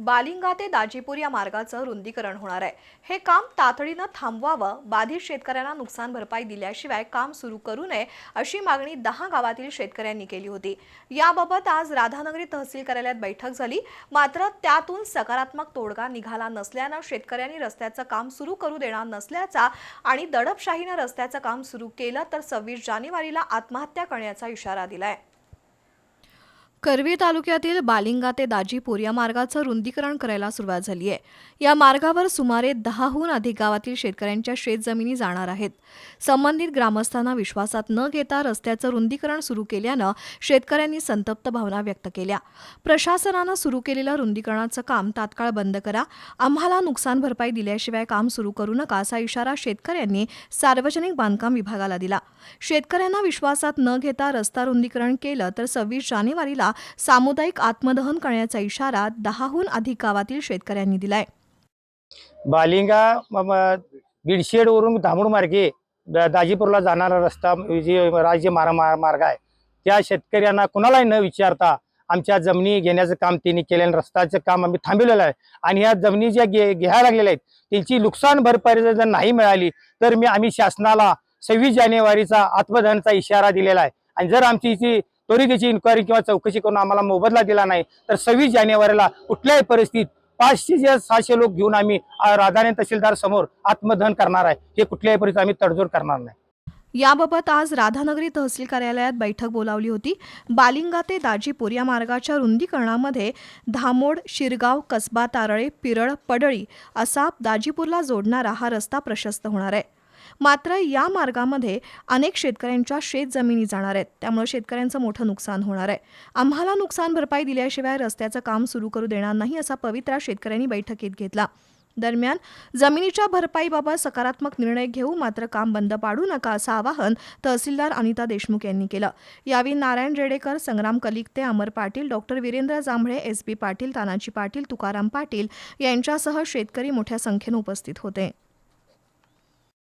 बालिंगा ते दाजीपूर या मार्गाचं रुंदीकरण होणार आहे. हे काम तातडीनं थांबवावं बाधित शेतकऱ्यांना नुकसान भरपाई दिल्याशिवाय काम सुरू करू नये अशी मागणी दहा गावातील शेतकऱ्यांनी केली होती. याबाबत आज राधानगरी तहसील कार्यालयात बैठक झाली. मात्र त्यातून सकारात्मक तोडगा निघाला नसल्यानं शेतकऱ्यांनी रस्त्याचं काम सुरू करू देणार नसल्याचा आणि दडपशाहीनं रस्त्याचं काम सुरू केलं तर सव्वीस जानेवारीला आत्महत्या करण्याचा इशारा दिलाय. करवी तालुक्यातील बालिंगा ते दाजीपूर या मार्गाचं रुंदीकरण करायला सुरुवात झाली आहे. या मार्गावर सुमारे दहाहून अधिक गावातील शेतकऱ्यांच्या शेतजमिनी जाणार आहेत. संबंधित ग्रामस्थांना विश्वासात न घेता रस्त्याचं रुंदीकरण सुरू केल्यानं शेतकऱ्यांनी संतप्त भावना व्यक्त केल्या. प्रशासनानं सुरू केलेलं रुंदीकरणाचं काम तात्काळ बंद करा. आम्हाला नुकसान भरपाई दिल्याशिवाय काम सुरू करू नका असा इशारा शेतकऱ्यांनी सार्वजनिक बांधकाम विभागाला दिला. शेतकऱ्यांना विश्वासात न घेता रस्ता रुंदीकरण केलं तर सव्वीस जानेवारीला सामुदायिक आत्मदहन करण्याचा इशारा दहाहून अधिक गावातील शेतकऱ्यांनी दिलाय. बालिंगा बिडशेडवरून म- धामूड मार्गे दाजीपूरला जाणारा रस्ता जे राज्य मार मार्ग आहे त्या शेतकऱ्यांना कुणालाही न विचारता आमच्या जमिनी घेण्याचं काम त्यांनी केलेलं रस्त्याचं काम आम्ही थांबवलेलं आहे. आणि ह्या जमिनी ज्या घे घ्यायला लागलेल्या आहेत त्यांची नुकसान भरपाई जर नाही मिळाली तर मी आम्ही शासनाला सव्वीस जानेवारीचा आत्मदहनचा इशारा दिलेला आहे. आणि जर आमची जी त्वरित याची इन्क्वायरी किंवा चौकशी करून आम्हाला मोबदला दिला नाही. तर सव्वीस जानेवारीला कुठल्याही परिस्थितीत पाचशे जे सहाशे लोक घेऊन आम्ही आ, राधाने तहसीलदार समोर आत्मदहन करणार आहे. हे कुठल्याही परिस्थितीत आम्ही तडजोड करणार नाही. याबाबत आज राधानगरी तहसील कार्यालयात बैठक बोलावली होती. बालिंगा ते दाजीपूर या मार्गाच्या रुंदीकरणामध्ये धामोड शिरगाव कसबा तारळे पिरळ पडळी असा दाजीपूरला जोडणारा हा रस्ता प्रशस्त होणार आहे. मात्र या मार्गामध्ये अनेक शेतकऱ्यांच्या शेतजमिनी जाणार आहेत. त्यामुळे शेतकऱ्यांचं मोठं नुकसान होणार आहे. आम्हाला नुकसान भरपाई दिल्याशिवाय रस्त्याचं काम सुरू करू देणार नाही असा पवित्रा शेतकऱ्यांनी बैठकीत घेतला. दरम्यान जमिनीच्या भरपाईबाबत सकारात्मक निर्णय घेऊ मात्र काम बंद पाडू नका असं आवाहन तहसीलदार अनिता देशमुख यांनी केलं. यावेळी Narayan Redekar Sangram Kalikate Amar Patil doctor Virendra Jambhale S B Patil Tanaji Patil Tukaram Patil यांच्यासह शेतकरी मोठ्या संख्येनं उपस्थित होते.